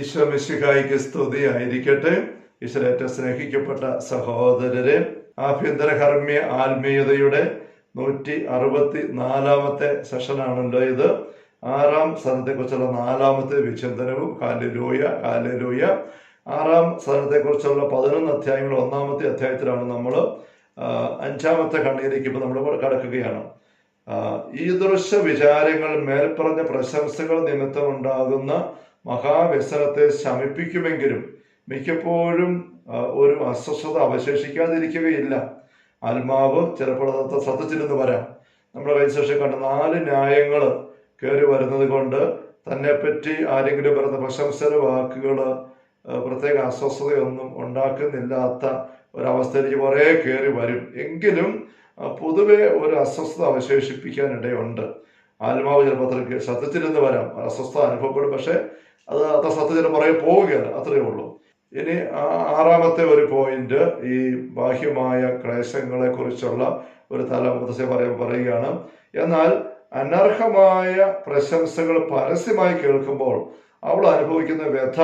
ഈശോ സ്തുതി ആയിരിക്കട്ടെ ഈശ്വരേറ്റ സ്നേഹിക്കപ്പെട്ട സഹോദരരെ ആഭ്യന്തര കർമ്മ്യ ആത്മീയതയുടെ നൂറ്റി അറുപത്തി നാലാമത്തെ സെഷനാണല്ലോ ഇത്. ആറാം സ്ഥലത്തെക്കുറിച്ചുള്ള നാലാമത്തെ വിചിന്തനവും കാലിലൂയ കാലിലൂയ ആറാം സ്ഥലത്തെക്കുറിച്ചുള്ള പതിനൊന്ന് അധ്യായങ്ങൾ ഒന്നാമത്തെ അധ്യായത്തിലാണ് നമ്മൾ അഞ്ചാമത്തെ കണ്ണിയിലേക്ക് ഇപ്പോൾ നമ്മൾ കടക്കുകയാണ്. ഈ ദൃശ്യ വിചാരങ്ങൾ മേൽപ്പറഞ്ഞ പ്രശംസകൾ നിമിത്തമുണ്ടാകുന്ന മഹാവ്യസനത്തെ ശമിപ്പിക്കുമെങ്കിലും മിക്കപ്പോഴും ഒരു അസ്വസ്ഥത അവശേഷിക്കാതിരിക്കുകയില്ല. ആത്മാവ് ചിലപ്പോൾ അതത്ര സത്യത്തിരുന്ന് വരാം. നമ്മുടെ കൈശേഷം കണ്ട നാല് ന്യായങ്ങൾ കയറി വരുന്നത് കൊണ്ട് തന്നെപ്പറ്റി ആരെങ്കിലും പറയുന്ന പ്രശംസന വാക്കുകൾ പ്രത്യേക അസ്വസ്ഥതയൊന്നും ഉണ്ടാക്കുന്നില്ലാത്ത ഒരവസ്ഥയിലേക്ക് കുറേ കയറി വരും. എങ്കിലും പൊതുവെ ഒരു അസ്വസ്ഥത അവശേഷിപ്പിക്കാനിടയുണ്ട് ആത്മാവ് ചിലപ്പോൾ അത്രയ്ക്ക് ശ്രദ്ധിച്ചിരുന്ന് വരാം. അസ്വസ്ഥത അനുഭവപ്പെടും. പക്ഷെ അത് അത്ര സത്യജനം പുറകെ പോവുകയല്ല അത്രയേ ഉള്ളൂ. ഇനി ആറാമത്തെ ഒരു പോയിന്റ് ഈ ബാഹ്യമായ ക്ലേശങ്ങളെ കുറിച്ചുള്ള ഒരു തലം പറയാൻ പറയുകയാണ്. എന്നാൽ അനർഹമായ പ്രശംസകൾ പരസ്യമായി കേൾക്കുമ്പോൾ അവൾ അനുഭവിക്കുന്ന വ്യഥ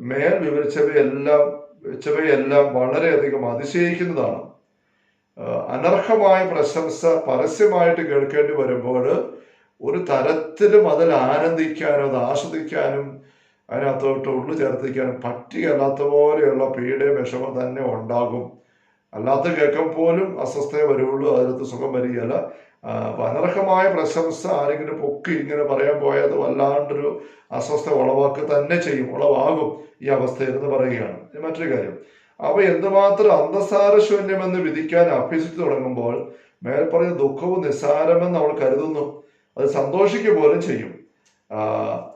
മേൽ വിവരിച്ചവയെല്ലാം വെച്ചവയെല്ലാം വളരെയധികം അതിശയിക്കുന്നതാണ്. അനർഹമായ പ്രശംസ പരസ്യമായിട്ട് കേൾക്കേണ്ടി വരുമ്പോൾ ഒരു തരത്തിലും അതിൽ ആനന്ദിക്കാനും അത് ആസ്വദിക്കാനും അതിനകത്തോട്ട് ഉള്ളു ചേർത്തിക്കാനും പറ്റുകയല്ലാത്ത പോലെയുള്ള പീഡയും വിഷമം തന്നെ ഉണ്ടാകും. അല്ലാത്ത കേൾക്കാൻ പോലും അസ്വസ്ഥയെ വരുള്ളൂ. അതിനകത്ത് സുഖം വരികയല്ല. അനർഹമായ പ്രശംസ ആരെങ്കിലും പൊക്കി ഇങ്ങനെ പറയാൻ പോയത് വല്ലാണ്ടൊരു അസ്വസ്ഥ ഉളവാക്കുക തന്നെ ചെയ്യും. ഉളവാകും ഈ അവസ്ഥയിൽ എന്ന് പറയുകയാണ് മറ്റൊരു കാര്യം. അവ എന്തുമാത്രം അന്തസാരശൂന്യമെന്ന് വിധിക്കാൻ അഭ്യസിച്ചു തുടങ്ങുമ്പോൾ മേൽപ്പറഞ്ഞ ദുഃഖവും നിസ്സാരമെന്ന് അവൾ കരുതുന്നു. അത് സന്തോഷിക്കുക പോലും ചെയ്യും.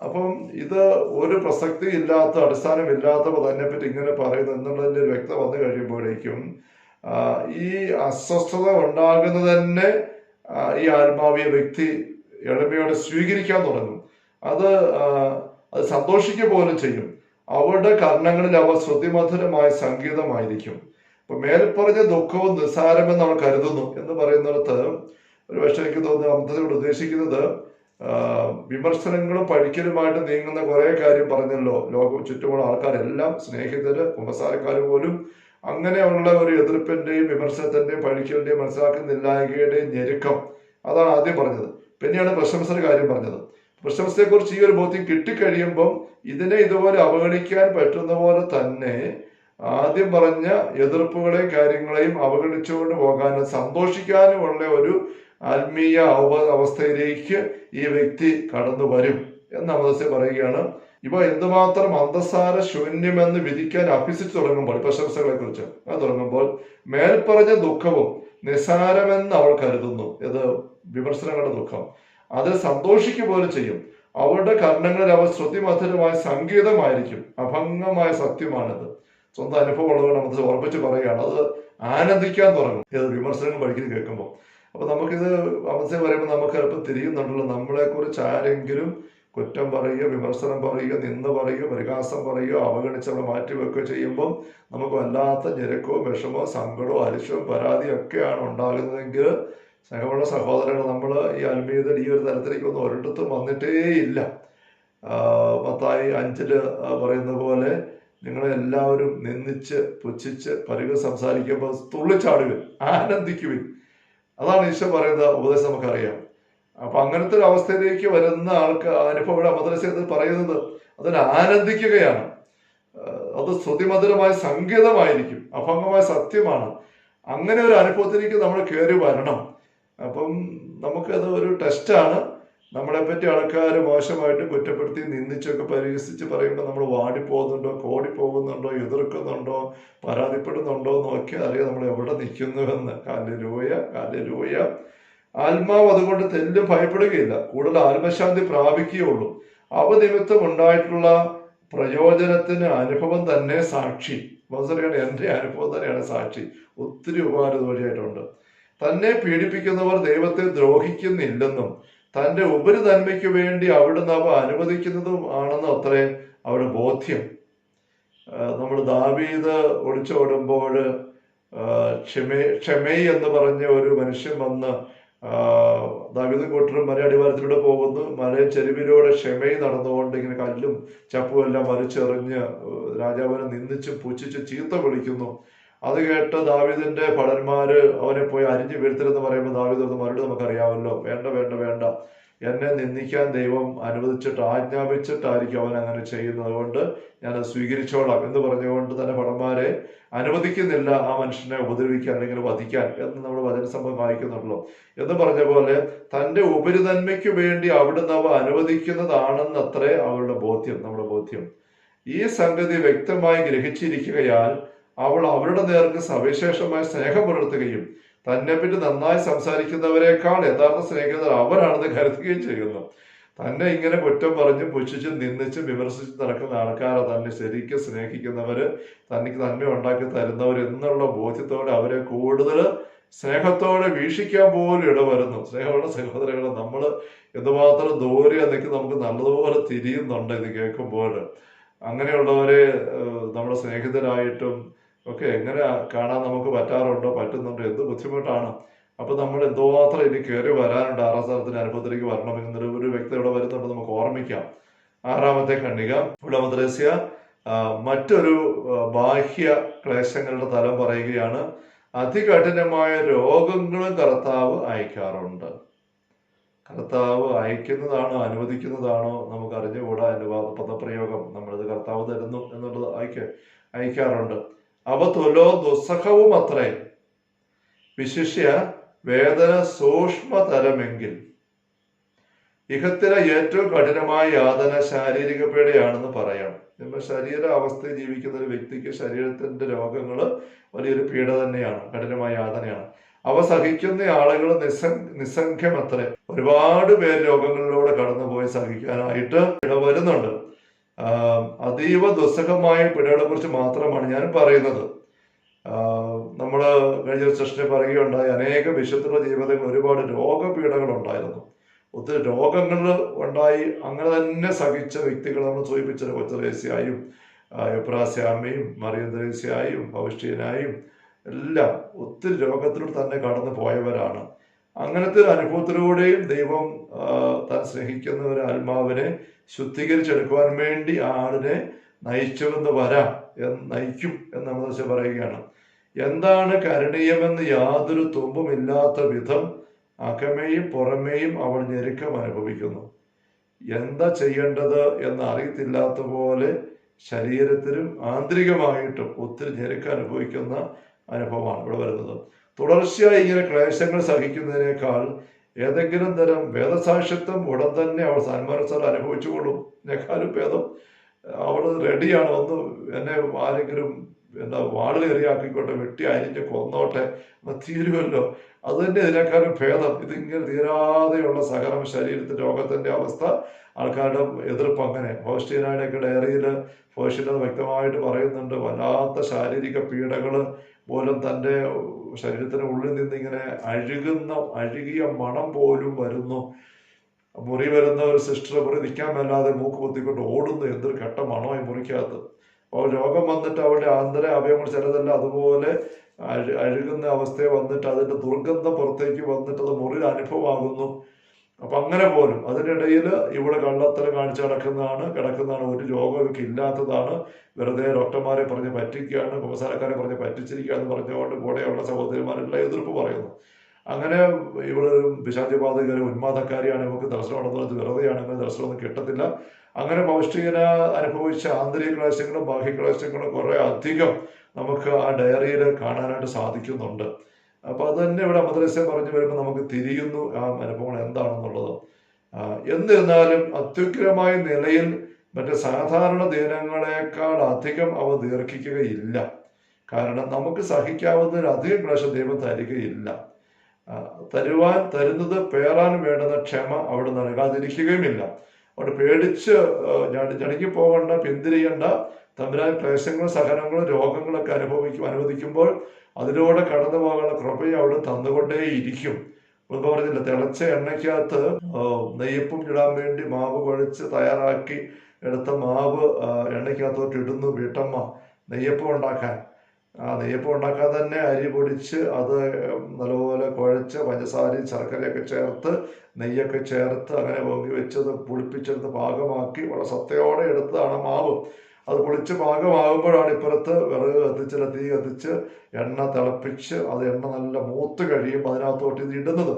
അപ്പം ഇത് ഒരു പ്രസക്തി ഇല്ലാത്ത അടിസ്ഥാനമില്ലാത്തവ അതിനെപ്പറ്റി പറ്റി ഇങ്ങനെ പറയുന്നു എന്നുള്ളതിന്റെ ഒരു വ്യക്തത വന്നു കഴിയുമ്പോഴേക്കും ഈ അസ്വസ്ഥത ഉണ്ടാകുന്നത് തന്നെ ഈ ആത്മാവിയ വ്യക്തി എളിമയോടെ സ്വീകരിക്കാൻ തുടങ്ങും. അത് അത് സന്തോഷിക്കുക പോലും ചെയ്യും. അവരുടെ കർണങ്ങളിൽ അവ ശ്രുതിമധുരമായ സംഗീതമായിരിക്കും. അപ്പൊ മേൽപ്പറഞ്ഞ ദുഃഖവും നിസ്സാരമെന്ന് അവൾ കരുതുന്നു എന്ന് പറയുന്നിടത്ത് ഒരു പക്ഷേ എനിക്ക് തോന്നുന്നു അർത്ഥത്തിലൂടെ ഉദ്ദേശിക്കുന്നത് വിമർശനങ്ങളും പഠിക്കലുമായിട്ട് നീങ്ങുന്ന കുറെ കാര്യം പറഞ്ഞല്ലോ. ലോകം ചുറ്റുമുള്ള ആൾക്കാരെല്ലാം സ്നേഹിതര് കുമ്പസാരക്കാർ പോലും അങ്ങനെയുള്ള ഒരു എതിർപ്പിന്റെയും വിമർശനത്തിന്റെയും പഴിക്കലിന്റെയും മനസ്സിലാക്കുന്നില്ലായ്കയുടെയും ഞെരുക്കം. അതാണ് ആദ്യം പറഞ്ഞത്. പിന്നെയാണ് പ്രശംസയുടെ കാര്യം പറഞ്ഞത്. പ്രശംസയെക്കുറിച്ച് ഈ ഒരു ബോധ്യം കിട്ടിക്കഴിയുമ്പം ഇതിനെ ഇതുപോലെ അവഗണിക്കാൻ പറ്റുന്ന പോലെ തന്നെ ആദ്യം പറഞ്ഞ എതിർപ്പുകളെയും കാര്യങ്ങളെയും അവഗണിച്ചുകൊണ്ട് പോകാനും സന്തോഷിക്കാനുമുള്ള ഒരു ആത്മീയ അവ- അവസ്ഥയിലേക്ക് ഈ വ്യക്തി കടന്നു വരും എന്ന് അമദസ്യ പറയുകയാണ്. ഇവ എന്തുമാത്രം അന്തസാര ശൂന്യമെന്ന് വിധിക്കാൻ അഭ്യസിച്ചു തുടങ്ങുമ്പോൾ പ്രശംസകളെ കുറിച്ച് അത് തുടങ്ങുമ്പോൾ മേൽപ്പറഞ്ഞ ദുഃഖവും നിസാരമെന്ന് അവൾ കരുതുന്നു. ഇത് വിമർശനങ്ങളുടെ ദുഃഖം. അതിൽ സന്തോഷിക്കുക പോലും ചെയ്യും. അവളുടെ കർണങ്ങളിൽ അവ ശ്രുതിമധുരമായ സംഗീതമായിരിക്കും. അഭംഗമായ സത്യമാണിത്. സ്വന്തം അനുഭവം ഉള്ളതുകൊണ്ട് നമുക്ക് ഉറപ്പിച്ച് പറയുകയാണ്. അത് ആനന്ദിക്കാൻ തുടങ്ങും. ഇത് വിമർശനങ്ങൾ പഠിക്കുന്നത് കേൾക്കുമ്പോൾ. അപ്പൊ നമുക്കിത് അവസ്ഥ പറയുമ്പോൾ നമുക്ക് ചിലപ്പോൾ തിരിയുന്നുണ്ടല്ലോ. നമ്മളെ കുറിച്ച് ആരെങ്കിലും കുറ്റം പറയുക വിമർശനം പറയുക നിന്ന് പറയുക പരിഹാസം പറയുക മാറ്റി മാറ്റിവെക്കുകയോ ചെയ്യുമ്പോൾ നമുക്ക് വല്ലാത്ത ഞെരുക്കവും വിഷമവും സങ്കടമോ അരിശവും പരാതിയും ഒക്കെയാണ് ഉണ്ടാകുന്നതെങ്കിൽ സ്നേഹമുള്ള സഹോദരങ്ങൾ നമ്മൾ ഈ ആത്മീയതയിൽ ഈ ഒരു തരത്തിലേക്കൊന്നും ഒരിടത്തും വന്നിട്ടേ ഇല്ല ആഹ് മത്തായി അഞ്ചിൽ പറയുന്ന പോലെ നിങ്ങളെ എല്ലാവരും നിന്ദിച്ച് പുച്ഛിച്ച് പരുക സംസാരിക്കുമ്പോൾ തുള്ളിച്ചാടുവിൻ ആനന്ദിക്കുവിൻ. അതാണ് ഈശോ പറയുന്ന ഉപദേശം നമുക്കറിയാം. അപ്പൊ അങ്ങനത്തെ ഒരു അവസ്ഥയിലേക്ക് വരുന്ന ആൾക്ക് അനുഭവം ഇവിടെ മദ്രസ പറയുന്നത് അതിന് ആനന്ദിക്കുകയാണ്. അത് ശ്രുതിമധുരമായ സംഗീതമായിരിക്കും അഭംഗമായ സത്യമാണ്. അങ്ങനെ ഒരു അനുഭവത്തിലേക്ക് നമ്മൾ കയറി വരണം. അപ്പം നമുക്കത് ഒരു ടെസ്റ്റാണ് നമ്മളെ പറ്റി ആൾക്കാർ മോശമായിട്ട് കുറ്റപ്പെടുത്തി നിന്ദിച്ചൊക്കെ പരിഹസിച്ച് പറയുമ്പോൾ നമ്മൾ വാടിപ്പോകുന്നുണ്ടോ കോടിപ്പോകുന്നുണ്ടോ എതിർക്കുന്നുണ്ടോ പരാതിപ്പെടുന്നുണ്ടോ എന്നൊക്കെ അറിയാം നമ്മൾ എവിടെ നിൽക്കുന്നുവെന്ന്. കാലരൂയ കാലരൂയ ആത്മാവ് അതുകൊണ്ട് തെല്ലും ഭയപ്പെടുകയില്ല. കൂടുതൽ ആത്മശാന്തി പ്രാപിക്കുകയുള്ളൂ. അവ നിമിത്തം ഉണ്ടായിട്ടുള്ള പ്രയോജനത്തിന് അനുഭവം തന്നെ സാക്ഷി. മനസ്സിലാണ് എന്റെ അനുഭവം തന്നെയാണ് സാക്ഷി. ഒത്തിരി ഉപകാരം വഴിയായിട്ടുണ്ട് തന്നെ പീഡിപ്പിക്കുന്നവർ ദൈവത്തെ ദ്രോഹിക്കുന്നില്ലെന്നും തന്റെ ഉപരിതന്മയ്ക്ക് വേണ്ടി അവിടുന്ന് അവ അനുവദിക്കുന്നതും ആണെന്ന് അത്രേ അവരുടെ ബോധ്യം. നമ്മൾ ദാവീദ് ഒളിച്ചോടുമ്പോൾ ക്ഷമേ ക്ഷമൈ എന്ന് പറഞ്ഞ ഒരു മനുഷ്യൻ വന്ന് ദാവീത് കൂട്ടരും മല അടിവാരത്തിലൂടെ പോകുന്നു. മല ചെരുവിലൂടെ ക്ഷമയും നടന്നുകൊണ്ട് ഇങ്ങനെ കല്ലും ചപ്പും എല്ലാം വലിച്ചെറിഞ്ഞ് രാജാവിനെ നിന്ദിച്ചും പുച്ഛിച്ചും ചീത്ത വിളിക്കുന്നു. അത് കേട്ട് ദാവിദിന്റെ ഭടന്മാര് അവനെ പോയി അരിഞ്ഞു വീഴ്ത്തരുതെന്ന് പറയുമ്പോൾ ദാവിദ് ഒന്ന് മറുപടി നമുക്കറിയാമല്ലോ. വേണ്ട വേണ്ട വേണ്ട. എന്നെ നിന്ദിക്കാൻ ദൈവം അനുവദിച്ചിട്ട് ആജ്ഞാപിച്ചിട്ടായിരിക്കും അവൻ അങ്ങനെ ചെയ്യുന്നത് അതുകൊണ്ട് ഞാൻ സ്വീകരിച്ചോളാം എന്ന് പറഞ്ഞുകൊണ്ട് തന്നെ ഭടന്മാരെ അനുവദിക്കുന്നില്ല ആ മനുഷ്യനെ ഉപദ്രവിക്കാൻ അല്ലെങ്കിൽ വധിക്കാൻ എന്ന് നമ്മൾ വചനസംഭവം വായിക്കുന്നുള്ളൂ എന്ന് പറഞ്ഞ പോലെ തന്റെ ഉപരിനന്മയ്ക്ക് വേണ്ടി അവിടുന്ന് അവ അനുവദിക്കുന്നതാണെന്നത്രേ അവരുടെ ബോധ്യം നമ്മുടെ ബോധ്യം. ഈ സംഗതി വ്യക്തമായി ഗ്രഹിച്ചിരിക്കുകയാൽ അവൾ അവരുടെ നേർക്ക് സവിശേഷമായ സ്നേഹം പുലർത്തുകയും തന്നെ പറ്റി നന്നായി സംസാരിക്കുന്നവരെക്കാൾ യഥാർത്ഥ സ്നേഹിതർ അവരാണെന്ന് കരുതുകയും ചെയ്യുന്നു. തന്നെ ഇങ്ങനെ കുറ്റം പറഞ്ഞ് പുച്ഛിച്ചും നിന്നിച്ച് വിമർശിച്ച് നടക്കുന്ന ആൾക്കാരെ തന്നെ ശരിക്കും സ്നേഹിക്കുന്നവര് തനിക്ക് നന്മ ഉണ്ടാക്കി തരുന്നവർ എന്നുള്ള ബോധ്യത്തോടെ അവരെ കൂടുതൽ സ്നേഹത്തോടെ വീക്ഷിക്കാൻ പോലും ഇടവരുന്നു. സ്നേഹമുള്ള സഹോദരങ്ങളെ നമ്മൾ എന്തുമാത്രം ദൂരെ നിൽക്കി നമുക്ക് നല്ലതുപോലെ തിരിയുന്നുണ്ട് ഇത് കേൾക്കുമ്പോൾ അങ്ങനെയുള്ളവരെ നമ്മുടെ സ്നേഹിതരായിട്ടും ഒക്കെ എങ്ങനെ കാണാൻ നമുക്ക് പറ്റാറുണ്ടോ? പറ്റുന്നുണ്ടോ? എന്ത് ബുദ്ധിമുട്ടാണ്? അപ്പൊ നമ്മൾ എന്തുമാത്രം ഇനി കയറി വരാനുണ്ട്? ആറാം സ്ഥലത്തിന്റെ അനുഭവത്തിലേക്ക് വരണം എന്നൊരു ഒരു വ്യക്തി ഇവിടെ വരുന്നുണ്ട്. നമുക്ക് ഓർമ്മിക്കാം. ആറാമത്തെ കണ്ണിക ഇവിടെ മറ്റൊരു ബാഹ്യ ക്ലേശങ്ങളുടെ തലം പറയുകയാണ്. അതികഠിനമായ രോഗങ്ങളും കർത്താവ് അയക്കാറുണ്ട്. കർത്താവ് അയക്കുന്നതാണോ അനുവദിക്കുന്നതാണോ നമുക്ക് അറിഞ്ഞുകൂടാ അനുവാദ പദപ്രയോഗം നമ്മളിത് കർത്താവ് തരുന്നു എന്നുള്ളത് അയക്ക അയക്കാറുണ്ട്. അവ തുലോ ദുസ്സഹവും അത്രേ. വിശിഷ്യ വേദന സൂക്ഷ്മതരമെങ്കിൽ. ഇഹത്തിലെ ഏറ്റവും കഠിനമായ യാതന ശാരീരിക പീഡയാണെന്ന് പറയാം. നമ്മുടെ ശരീര അവസ്ഥയിൽ ജീവിക്കുന്ന ഒരു വ്യക്തിക്ക് ശരീരത്തിന്റെ രോഗങ്ങൾ വലിയൊരു പീഡ തന്നെയാണ് കഠിനമായ യാതനയാണ്. അവ സഹിക്കുന്ന ആളുകൾ നിസ്സ നിസ്സംഖ്യമത്രേ. ഒരുപാട് പേര് രോഗങ്ങളിലൂടെ കടന്നുപോയി സഹിക്കാനായിട്ട് ഇട വരുന്നുണ്ട് അതീവ ദുസ്സഹമായ പിഴകളെ കുറിച്ച് മാത്രമാണ് ഞാൻ പറയുന്നത്. നമ്മൾ കഴിഞ്ഞ സെഷനിൽ പറയുകയുണ്ടായി അനേക വിശുദ്ധ ജീവിതത്തിൽ ഒരുപാട് രോഗപീഠകൾ ഉണ്ടായിരുന്നു ഒത്തിരി രോഗങ്ങൾ ഉണ്ടായി അങ്ങനെ തന്നെ സഹിച്ച വ്യക്തികൾ നമ്മൾ സൂചിപ്പിച്ചത് കൊച്ചറേസ്യായും എപ്രാസ്യാമ്മയും മറിയം പൗഷ്ടീനായും എല്ലാം ഒത്തിരി രോഗത്തിലൂടെ തന്നെ കടന്നു പോയവരാണ് അങ്ങനത്തെ ഒരു അനുഭവത്തിലൂടെയും ദൈവം താൻ സ്നേഹിക്കുന്ന ഒരു ആത്മാവിനെ ശുദ്ധീകരിച്ചെടുക്കുവാൻ വേണ്ടി ആ ആളിനെ നയിച്ചുവെന്ന് വരാം നയിക്കും എന്ന് പക്ഷെ പറയുകയാണ്. എന്താണ് കരണീയമെന്ന് യാതൊരു തുമ്പുമില്ലാത്ത വിധം അകമേയും പുറമേയും അവൾ ഞെരുക്കം അനുഭവിക്കുന്നു. എന്താ ചെയ്യേണ്ടത് എന്ന് അറിയത്തില്ലാത്ത പോലെ ശരീരത്തിലും ആന്തരികമായിട്ടും ഒത്തിരി ഞെരുക്കം അനുഭവിക്കുന്ന അനുഭവമാണ് ഇവിടെ വരുന്നത്. തുടർച്ചയായി ഇങ്ങനെ ക്ലേശങ്ങൾ സഹിക്കുന്നതിനേക്കാൾ ഏതെങ്കിലും തരം വേദസാക്ഷിത്വം ഉടൻ തന്നെ അവൾ സന്മാനസ്ഥലം അനുഭവിച്ചുകൊള്ളും. എന്നെക്കാളും ഭേദം അവൾ റെഡിയാണ്. ഒന്ന് എന്നെ ആരെങ്കിലും എന്താ വാൾ കയറിയാക്കിക്കോട്ടെ വെട്ടി അരിഞ്ഞ് കൊന്നോട്ടെ തീരുമല്ലോ അത് തന്നെ ഇതിനേക്കാളും ഭേദം. ഇതിങ്ങനെ തീരാതെയുള്ള സഹനം ശരീരത്തിന്റെ രോഗത്തിന്റെ അവസ്ഥ ആൾക്കാരുടെ എതിർപ്പ് അങ്ങനെ. ഹോസ്റ്റീനായുടെയൊക്കെ ഡയറിയിൽ ഫോസ്റ്റീന വ്യക്തമായിട്ട് പറയുന്നുണ്ട്. വല്ലാത്ത ശാരീരിക പീഡകൾ പോലും തന്റെ ശരീരത്തിന് ഉള്ളിൽ നിന്ന് ഇങ്ങനെ അഴുകുന്ന അഴുകിയ മണം പോലും വരുന്നു. മുറി വരുന്ന ഒരു സിസ്റ്റർ മുറി നിൽക്കാൻ മേലാതെ മൂക്ക് കുത്തിക്കൊണ്ട് ഓടുന്നു. എന്തൊരു കെട്ട മണമായി മുറിക്കകത്ത്. അപ്പോൾ രോഗം വന്നിട്ട് അവരുടെ ആന്തര അവയവങ്ങൾ ചിലതല്ല അതുപോലെ അഴു അഴുകുന്ന അവസ്ഥയെ വന്നിട്ട് അതിന്റെ ദുർഗന്ധം പുറത്തേക്ക് വന്നിട്ട് അത് മുറിയിൽ അനുഭവമാകുന്നു. അപ്പൊ അങ്ങനെ പോലും അതിനിടയിൽ ഇവിടെ കള്ളത്തരം കാണിച്ച് കിടക്കുന്നതാണ് കിടക്കുന്നതാണ് ഒരു രോഗം ഇവർക്ക് ഇല്ലാത്തതാണ്. വെറുതെ ഡോക്ടർമാരെ പറഞ്ഞ് പറ്റിക്കുകയാണ് കുമ്പസാരക്കാരെ പറഞ്ഞ് പറ്റിച്ചിരിക്കുകയാണ് പറഞ്ഞുകൊണ്ട് കൂടെയുള്ള സഹോദരിമാരെല്ലാം എതിർപ്പ് പറയുന്നു. അങ്ങനെ ഇവളൊരു പിശാചിബാധകരെ ഉന്മാദക്കാരിയാണ് ഇവർക്ക് ദർശനം വെറുതെയാണ് അങ്ങനെ ദർശനമൊന്നും കിട്ടത്തില്ല. അങ്ങനെ പൗഷ്ടികന അനുഭവിച്ച ആന്തരിക ക്ലേശങ്ങളും ബാഹ്യ ക്ലേശങ്ങളും കുറെ അധികം നമുക്ക് ആ ഡയറിയിൽ കാണാനായിട്ട് സാധിക്കുന്നുണ്ട്. അപ്പൊ അത് തന്നെ ഇവിടെ മദ്രസ പറഞ്ഞു വരുമ്പോൾ നമുക്ക് തിരിയുന്നു. ആ അനുഭവങ്ങൾ എന്താണെന്നുള്ളത്. എന്നിരുന്നാലും അത്യുഗ്രമായ നിലയിൽ മറ്റ് സാധാരണ ദിനങ്ങളെക്കാൾ അധികം അവ ദീർഘിക്കുകയില്ല. കാരണം നമുക്ക് സഹിക്കാവുന്നതിലധികം ക്ലേശം ദൈവം തരികയില്ല. തരുവാൻ തരുന്നത് പേറാൻ വേണ്ടുന്ന ക്ഷമ അവിടെ നൽകാതിരിക്കുകയുമില്ല. അവിടെ പേടിച്ച് ഞടുങ്ങി പോകണ്ട പിന്തിരിയേണ്ട തമ്പുരാൻ ക്ലേശങ്ങളും സഹനങ്ങളും രോഗങ്ങളൊക്കെ അനുഭവിക്കും അനുവദിക്കുമ്പോൾ അതിലൂടെ കടന്നു പോകാനുള്ള കൃപയെ അവിടെ തന്നുകൊണ്ടേ ഇരിക്കും പറഞ്ഞില്ല തിളച്ച എണ്ണയ്ക്കകത്ത് നെയ്യപ്പും ഇടാൻ വേണ്ടി മാവ് കുഴച്ച് തയ്യാറാക്കി എടുത്ത മാവ് എണ്ണയ്ക്കകത്തോട്ട് ഇടുന്നു വീട്ടമ്മ നെയ്യപ്പം ഉണ്ടാക്കാൻ. ആ നെയ്യപ്പം ഉണ്ടാക്കാൻ തന്നെ അരി പൊടിച്ച് അത് നല്ലപോലെ കുഴച്ച് പഞ്ചസാരയും ശർക്കരയൊക്കെ ചേർത്ത് നെയ്യൊക്കെ ചേർത്ത് അങ്ങനെ പൊങ്ങി വെച്ചത് പുളിപ്പിച്ചെടുത്ത് പാകമാക്കി വളരെ സത്തയോടെ എടുത്തതാണ് മാവ്. അത് പൊളിച്ച് പാകമാകുമ്പോഴാണ് ഇപ്പുറത്ത് വിറക് കത്തിച്ച് തീ കത്തിച്ച് എണ്ണ തിളപ്പിച്ച് അത് എണ്ണ നല്ല മൂത്ത് കഴിയുമ്പോൾ അതിനകത്തോട്ട് ഇത് ഇടുന്നത്.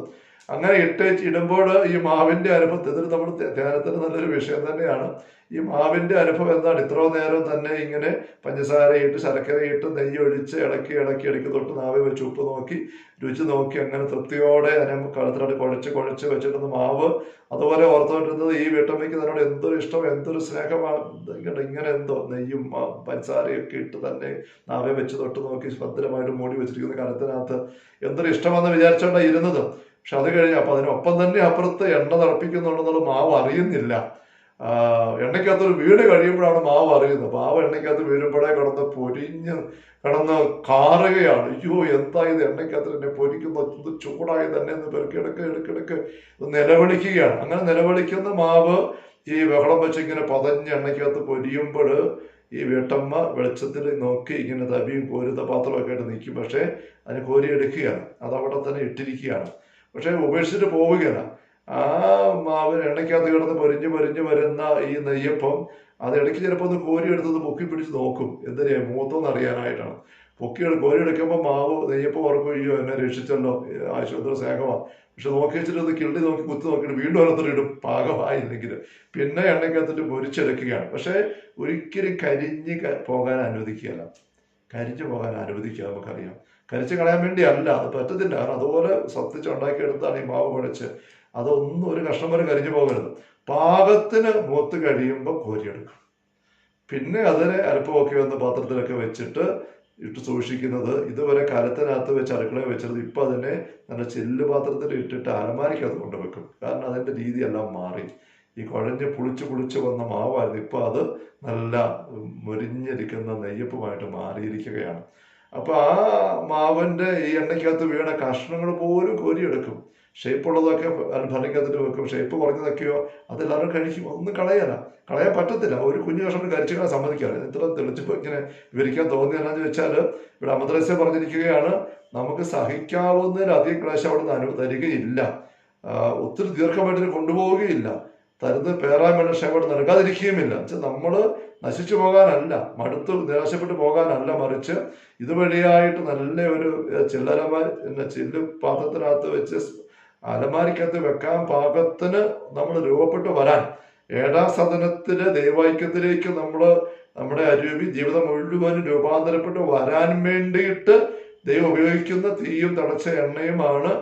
അങ്ങനെ ഇട്ട് ഇടുമ്പോൾ ഈ മാവിന്റെ അനുഭവം ഇതിൽ നമ്മൾ ധ്യാനത്തിന് നല്ലൊരു വിഷയം തന്നെയാണ്. ഈ മാവിന്റെ അനുഭവം എന്താണ്? ഇത്ര നേരം തന്നെ ഇങ്ങനെ പഞ്ചസാര ഇട്ട് ശർക്കര ഇട്ട് നെയ്യ് ഒഴിച്ച് ഇളക്കി ഇളക്കി ഇടയ്ക്ക് തൊട്ട് നാവിൽ വെച്ച് ഉപ്പ് നോക്കി രുചി നോക്കി അങ്ങനെ തൃപ്തിയോടെ അതിനെ കഴുത്തിലോട്ട് കുഴച്ച് കുഴച്ച് വെച്ചിരുന്ന മാവ്. അതുപോലെ ഓർത്തുകൊണ്ടിരുന്നത് ഈ വീട്ടമ്മയ്ക്ക് തന്നോട് എന്തൊരു ഇഷ്ടം എന്തൊരു സ്നേഹമാണ് ഇങ്ങനെ എന്തോ നെയ്യും പഞ്ചസാരയൊക്കെ ഇട്ട് തന്നെ നാവെ വെച്ച് തൊട്ട് നോക്കി ഭദ്രമായിട്ട് മൂടി വെച്ചിരിക്കുന്ന കലത്തിനകത്ത് എന്തൊരു ഇഷ്ടമെന്ന് വിചാരിച്ചോണ്ടാണ് ഇരുന്നത്. പക്ഷെ അത് കഴിഞ്ഞ് അപ്പൊ അതിനൊപ്പം തന്നെ അപ്പുറത്ത് എണ്ണ തിളപ്പിക്കുന്നുണ്ടെന്നുള്ള മാവ് അറിയുന്നില്ല. എണ്ണയ്ക്കകത്ത് എണ്ണയ്ക്കകത്തൊരു വീട് കഴിയുമ്പോഴാണ് മാവ് അറിയുന്നത്. മാവ് എണ്ണയ്ക്കകത്ത് വീഴുമ്പോഴേ കിടന്ന് പൊരിഞ്ഞ് കിടന്ന് കാറുകയാണ്. അയ്യോ എന്താ ഇത്? എണ്ണയ്ക്കകത്ത് എന്നെ പൊരിക്കുന്ന ഇത് ചൂടായി തന്നെ എന്ന് പെരുക്കിടക്ക് ഇടക്കിടക്ക് നിലവിളിക്കുകയാണ്. അങ്ങനെ നിലവിളിക്കുന്ന മാവ് ഈ ബഹളം വെച്ച് ഇങ്ങനെ പതഞ്ഞ് എണ്ണയ്ക്കകത്ത് പൊരിയുമ്പോൾ ഈ വീട്ടമ്മ വെളിച്ചത്തിൽ നോക്കി ഇങ്ങനെ തവിയും കോരുന്ന പാത്രമൊക്കെ ആയിട്ട് നിൽക്കും. പക്ഷേ അതിന് കോരി എടുക്കുകയാണ് അത് അവിടെ തന്നെ ഇട്ടിരിക്കുകയാണ്. പക്ഷേ ഉപേക്ഷിച്ചിട്ട് പോവുകയാണ്. ആ മാവ് എണ്ണയ്ക്കകത്ത് കിടന്ന് പൊരിഞ്ഞ് പൊരിഞ്ഞ് വരുന്ന ഈ നെയ്യപ്പം അത് ഇടയ്ക്ക് ചിലപ്പോൾ ഒന്ന് കോരി എടുത്തത് പൊക്കി പിടിച്ച് നോക്കും. എന്തിനാ മൂത്തോന്ന് അറിയാനായിട്ടാണ്. പൊക്കി എടു- കോരി എടുക്കുമ്പോൾ മാവ് നെയ്യപ്പം ഉറക്കും അയ്യോ എന്നെ രക്ഷിച്ചല്ലോ ആശുപത്രി സ്നേഹമാണ് പക്ഷെ നോക്കി വെച്ചിട്ട് ഒന്ന് കിള്ളി നോക്കി കുത്തി നോക്കിയിട്ട് വീണ്ടും ഓരോരുത്തർ ഇടും. പാകമായില്ലെങ്കിൽ പിന്നെ എണ്ണയ്ക്കകത്തിട്ട് പൊരിച്ചെടുക്കുകയാണ്. പക്ഷേ ഒരിക്കലും കരിഞ്ഞ് പോകാൻ അനുവദിക്കുകയല്ല. കരിഞ്ഞു പോകാൻ അനുവദിക്കുക നമുക്കറിയാം. കരിച്ച് കളയാൻ വേണ്ടി അല്ല അത് പറ്റത്തില്ല. കാരണം അതുപോലെ സത്തിച്ച് ഉണ്ടാക്കിയെടുത്താണ് ഈ മാവ് കുഴച്ച് അതൊന്നും ഒരു കഷ്ണം വരെ കരിഞ്ഞു പോകരുത്. പാകത്തിന് മൂത്ത് കഴിയുമ്പോൾ കോരിയെടുക്കും. പിന്നെ അതിനെ അല്പമൊക്കെ ഒന്ന് പാത്രത്തിലൊക്കെ വെച്ചിട്ട് ഇട്ട് സൂക്ഷിക്കുന്നത് ഇതുവരെ കലത്തിനകത്ത് വെച്ച് അടുക്കളയിൽ വെച്ചിരുന്നത് ഇപ്പം അതിനെ നല്ല ചെല്ലു പാത്രത്തിൽ ഇട്ടിട്ട് അലമാരിക്ക് അത് കൊണ്ടുവെക്കും. കാരണം അതിന്റെ രീതിയെല്ലാം മാറി. ഈ കുഴഞ്ഞ് പുളിച്ച് പുളിച്ച് വന്ന മാവായിരുന്നു. ഇപ്പം അത് നല്ല മുരിഞ്ഞിരിക്കുന്ന നെയ്യപ്പുമായിട്ട് മാറിയിരിക്കുകയാണ്. അപ്പൊ ആ മാവിന്റെ ഈ എണ്ണയ്ക്കകത്ത് വീണ കഷ്ണങ്ങൾ പോലും കോരിയെടുക്കും. ഷേപ്പ് ഉള്ളതൊക്കെ ഭരണിക്കകത്തിട്ട് വെക്കും. ഷേപ്പ് കുറഞ്ഞതൊക്കെയോ അതെല്ലാവരും കഴിക്കും. ഒന്നും കളയാന കളയാൻ പറ്റത്തില്ല. ഒരു കുഞ്ഞു കഷ്ണം കരിച്ചു കളയാൻ സമ്മതിക്കാറ് ഇത്ര തെളിച്ചപ്പോൾ ഇങ്ങനെ വിവരിക്കാൻ തോന്നിയെന്നു വെച്ചാൽ ഇവിടെ അമദ്രസ്യ പറഞ്ഞിരിക്കുകയാണ് നമുക്ക് സഹിക്കാവുന്നതിലധികം ക്ലേശം അവിടെ നിന്ന് അനു തരികയില്ല ഒത്തിരി ദീർഘമായിട്ട് കൊണ്ടുപോവുകയില്ല. തരുന്ന പേറാൻ വേണ്ട ക്ഷമ അവിടെ നൽകാതിരിക്കുകയുമില്ല. നമ്മൾ നശിച്ചു പോകാനല്ല മടുത്ത് നിരാശപ്പെട്ടു പോകാനല്ല മറിച്ച് ഇതുവഴിയായിട്ട് നല്ല ഒരു ചില്ലലമാരി ചില്ലലമാ പിന്നെ ചില്ല് പാത്രത്തിനകത്ത് വെച്ച് അലമാരിക്കകത്ത് വെക്കാൻ പാകത്തിന് നമ്മൾ രൂപപ്പെട്ടു വരാൻ. ഏഴാം സദനത്തിലെ ദൈവൈക്യത്തിലേക്ക് നമ്മൾ നമ്മുടെ അരൂപി ജീവിതം മുഴുവനും രൂപാന്തരപ്പെട്ട് വരാൻ വേണ്ടിയിട്ട് ദൈവം ഉപയോഗിക്കുന്ന തീയും തടച്ച എണ്ണയുമാണ്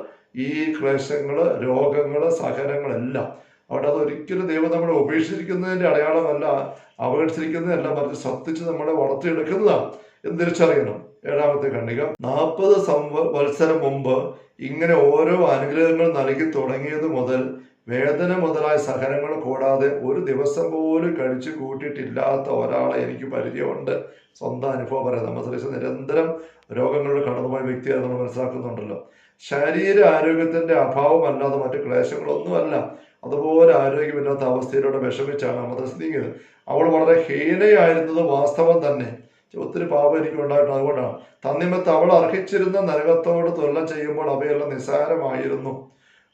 ഈ ക്ലേശങ്ങൾ രോഗങ്ങൾ സഹനങ്ങളെല്ലാം. അവിടെ അത് ഒരിക്കലും ദൈവം നമ്മളെ ഉപേക്ഷിച്ചിരിക്കുന്നതിന്റെ അടയാളമല്ല അവഗണിച്ചിരിക്കുന്നതല്ല മറിച്ച് സത്തിച്ച് നമ്മളെ വളർത്തിയെടുക്കുന്നതാണ് എന്ന് തിരിച്ചറിയണം ഏഴാമത്തെ ഖണ്ഡിക. നാൽപ്പത് സംവത്സരം മുമ്പ് ഇങ്ങനെ ഓരോ അനുഗ്രഹങ്ങൾ നൽകി തുടങ്ങിയത് മുതൽ വേദന മുതലായ സഹനങ്ങൾ കൂടാതെ ഒരു ദിവസം പോലും കഴിച്ചു കൂട്ടിയിട്ടില്ലാത്ത ഒരാളെ എനിക്ക് പരിചയമുണ്ട്. സ്വന്തം അനുഭവം പറയാം. നമ്മൾ ശ്രദ്ധിച്ച നിരന്തരം രോഗങ്ങളുടെ കടന്നുപോയ വ്യക്തിയായി നമ്മൾ മനസ്സിലാക്കുന്നുണ്ടല്ലോ. ശാരീര ആരോഗ്യത്തിന്റെ അഭാവമല്ലാതെ മറ്റു ക്ലേശങ്ങളൊന്നുമല്ല. അതുപോലെ ആരോഗ്യമില്ലാത്ത അവസ്ഥയിലൂടെ വിഷമിച്ചാണ് നീങ്ങിയത് അവൾ വളരെ ഹീനയായിരുന്നത് വാസ്തവം തന്നെ. ഒത്തിരി പാപം എനിക്ക് ഉണ്ടായിട്ടുണ്ട്. അതുകൊണ്ടാണ്. തന്നിമത്ത് അവൾ അർഹിച്ചിരുന്ന നരകത്തോട് തുലനം ചെയ്യുമ്പോൾ അവയെല്ലാം നിസ്സാരമായിരുന്നു.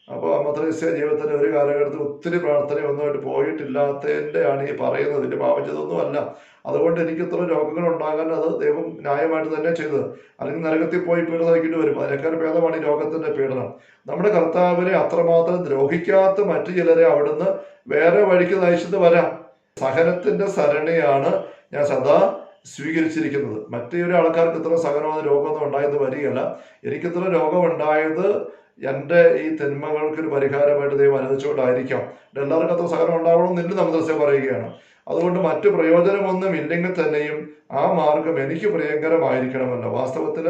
അപ്പോൾ അമദ്രസ്യ ജീവിതത്തിന്റെ ഒരു കാലഘട്ടത്തിൽ ഒത്തിരി പ്രാർത്ഥനയൊന്നുമായിട്ട് ഒന്നുമായിട്ട് പോയിട്ടില്ലാത്തതിന്റെ ആണ് ഈ പറയുന്നത്. ഇതിന്റെ പാപം ചെയ്തൊന്നുമല്ല അതുകൊണ്ട് എനിക്ക് ഇത്ര രോഗങ്ങൾ ഉണ്ടാകാൻ അത് ദൈവം ന്യായമായിട്ട് തന്നെ ചെയ്തത്. അല്ലെങ്കിൽ നരകത്തിൽ പോയി പീഡ സഹിക്കേണ്ടി വരും. അതിനേക്കാൾ ഭേദമാണ് ഈ രോഗത്തിന്റെ പീഡനം. നമ്മുടെ കർത്താവിനെ അത്രമാത്രം ദ്രോഹിക്കാത്ത മറ്റു ചിലരെ അവിടുന്ന് വേറെ വഴിക്ക് നയിച്ചിട്ട് വരാം. സഹനത്തിന്റെ സരണിയാണ് ഞാൻ സദാ സ്വീകരിച്ചിരിക്കുന്നത്. മറ്റൊരു ആൾക്കാർക്ക് ഇത്ര സഹനമോ രോഗമൊന്നും ഉണ്ടായത് വരികയല്ല. എനിക്കിത്ര രോഗം ഉണ്ടായത് എന്റെ ഈ തിന്മകൾക്ക് ഒരു പരിഹാരമായിട്ട് ദൈവം അനുവദിച്ചുകൊണ്ടായിരിക്കാം. എല്ലാവർക്കും അത്ര സഹനം ഉണ്ടാവണമെന്നില്ല നമ്മൾ പറയുകയാണ്. അതുകൊണ്ട് മറ്റു പ്രയോജനമൊന്നും ഇല്ലെങ്കിൽ തന്നെയും ആ മാർഗം എനിക്ക് പ്രിയങ്കരമായിരിക്കണമല്ലോ വാസ്തവത്തിൽ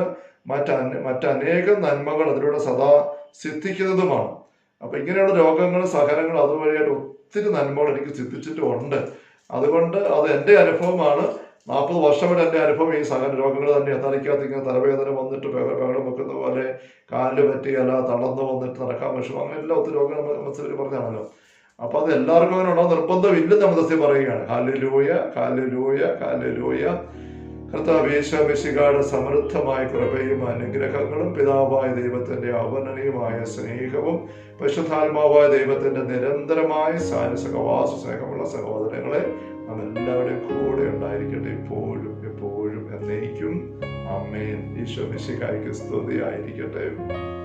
മറ്റ് മറ്റനേകം നന്മകൾ അതിലൂടെ സദാ സിദ്ധിക്കുന്നതുമാണ്. അപ്പൊ ഇങ്ങനെയുള്ള രോഗങ്ങൾ സഹനങ്ങൾ അതുവഴിയായിട്ട് ഒത്തിരി നന്മകൾ എനിക്ക് സിദ്ധിച്ചിട്ടുമുണ്ട് അതുകൊണ്ട് അത് എന്റെ അനുഭവമാണ്. നാൽപ്പത് വർഷം വരെ എന്റെ അനുഭവം ഈ സഹന രോഗങ്ങൾ തന്നെ തലയ്ക്കകത്ത് ഇങ്ങനെ തലവേദന വന്നിട്ട് ബഹ- ബഹളം വെക്കുന്ന പോലെ കാലിൽ പറ്റിയല്ല തളർന്നു വന്നിട്ട് നടക്കാൻ വിഷമം അങ്ങനെ എല്ലാം ഒത്തിരി രോഗങ്ങൾ മനസ്സിൽ പറഞ്ഞാണല്ലോ. അപ്പൊ അത് എല്ലാവർക്കും അങ്ങനെ ഉണ്ടോ നിർബന്ധമില്ലെന്ന് സത്യം പറയുകയാണ്. ഹാലലൂയ ലൂയ ഹാലു ലൂയ ഹാലു ലൂയ കർത്താവ് യേശോമിശികാട് സമൃദ്ധമായ കൃപയും അനുഗ്രഹങ്ങളും പിതാവായ ദൈവത്തിന്റെ അവർണനീയമായ സ്നേഹവും പരിശുദ്ധാത്മാവായ ദൈവത്തിന്റെ നിരന്തരമായ സാരസഹവാസ സ്നേഹമുള്ള സഹോദരങ്ങളെ നാം എല്ലാവരുടെയും കൂടെ ഉണ്ടായിരിക്കട്ടെ. എപ്പോഴും എപ്പോഴും എന്നേക്കും. അമ്മേൻ ഈശോ സ്തുതി സ്തുതിയായിരിക്കട്ടെ.